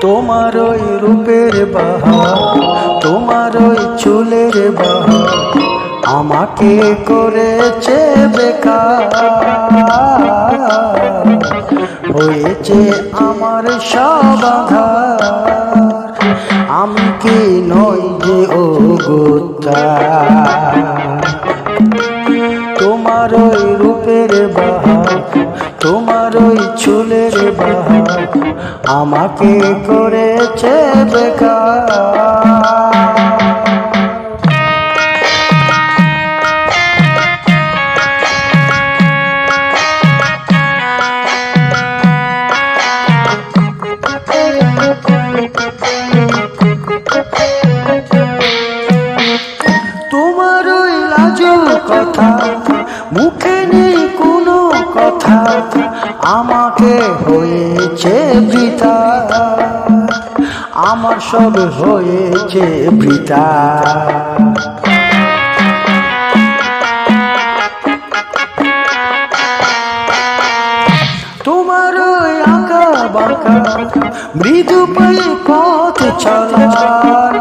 তোমার ওই রূপের বাহার, তোমার ওই চুলের বাহার আমাকে করেছে বেকার। হয়েছে আমার সব আমি কি নই যে ও গোত্তা চুলের বাহার আমাকে করেছে বেকার কথা আমাকে হয়েছে বৃথা। আমার সব হয়েছে বৃথা। তোমার আঁকা বাঁকা মৃদু পায়ে পথ চলা,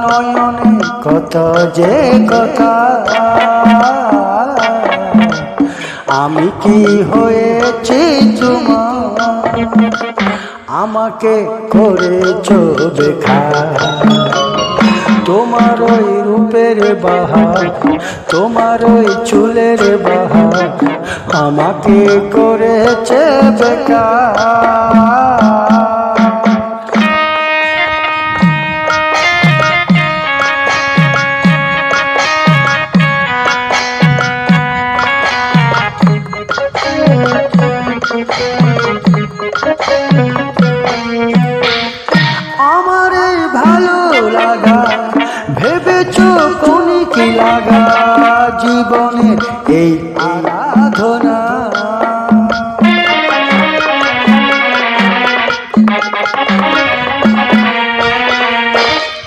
নয়নে কত যে কথা। আমি কি হয়েছি তোমার? আমাকে করেছ দেখা। তোমার ওই রূপের বাহার, তোমার ওই চুলের বাহার আমাকে করেছে বেকার লাগা? জীবনে এই আরাধনা।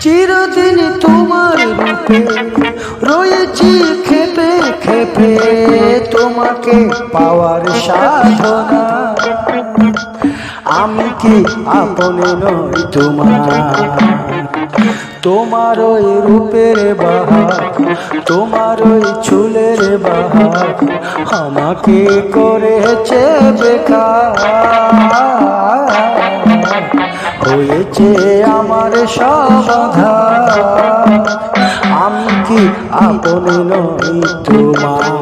চিরদিন তোমার রূপে রয়েছি খেপে খেপে। তোমাকে পাওয়ার সাধনা। আমি কি আপনে নই তোমার? তোমার ওই রূপের বাহার, তোমার ওই চুলের বাহার আমাকে করেছে বেকার। হয়েছে আমার সমাধান আমি কি আপনে নই তোমার?